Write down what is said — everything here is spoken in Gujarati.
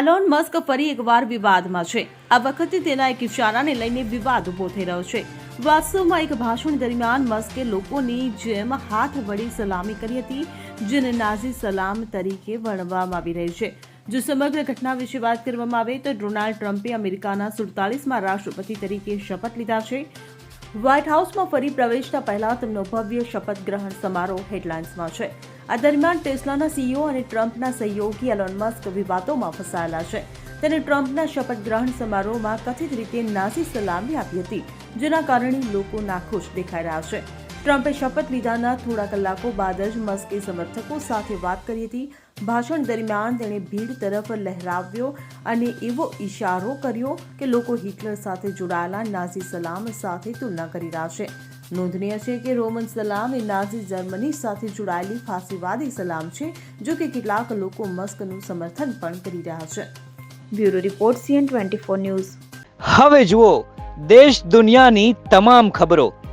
એલોન મસ્ક ફરી એકવાર વિવાદમાં છે. આ વખતે તેના એક ઇશારાને લઈને વિવાદ ઊભો થઈ રહ્યો છે. વાસ્તવમાં એક ભાષણ દરમિયાન મસ્કે લોકોની જેમ હાથ વળી સલામી કરી હતી, જેને નાઝી સલામ તરીકે વર્ણવવામાં આવી રહી છે. જો સમગ્ર ઘટના વિશે વાત કરવામાં આવે તો ડોનાલ્ડ ટ્રમ્પે અમેરિકાના સુડતાલીસમાં રાષ્ટ્રપતિ તરીકે શપથ લીધા છે. વ્હાઇટ હાઉસમાં ફરી પ્રવેશતા પહેલા તેમનો ભવ્ય શપથ ગ્રહણ સમારોહ હેડલાઇન્સમાં છે. આ દરમિયાન ટેસ્લાના સીઈઓ અને ટ્રમ્પના સહયોગી એલોન મસ્ક વિવાદોમાં ફસાયેલા છે. તેને ટ્રમ્પના શપથ ગ્રહણ સમારોહમાં કથિત રીતે નાસી સલામી આપી હતી, જેના કારણે લોકો નાખુશ દેખાઈ રહ્યા છે. ટ્રમ્પે શપથ લીધાના થોડા કલાકો બાદ જ મસ્કે સમર્થકો સાથે વાત કરી હતી. ભાષણ દરમિયાન તેણે ભીડ તરફ લહેરાવ્યો અને એવો ઇશારો કર્યો કે લોકો હિટલર સાથે જોડાયેલા નાઝી સલામ સાથે તુલના કરી રહ્યા છે. નોંધનીય છે કે રોમન સલામ એ નાઝી જર્મની સાથે જોડાયેલી ફાંસીવાદી સલામ છે, જો કે કેટલાક લોકો મસ્કનું સમર્થન પણ કરી રહ્યા છે. Bureau report C N twenty news. હવે જુઓ, દેશ દુનિયાની તમામ ખબરો.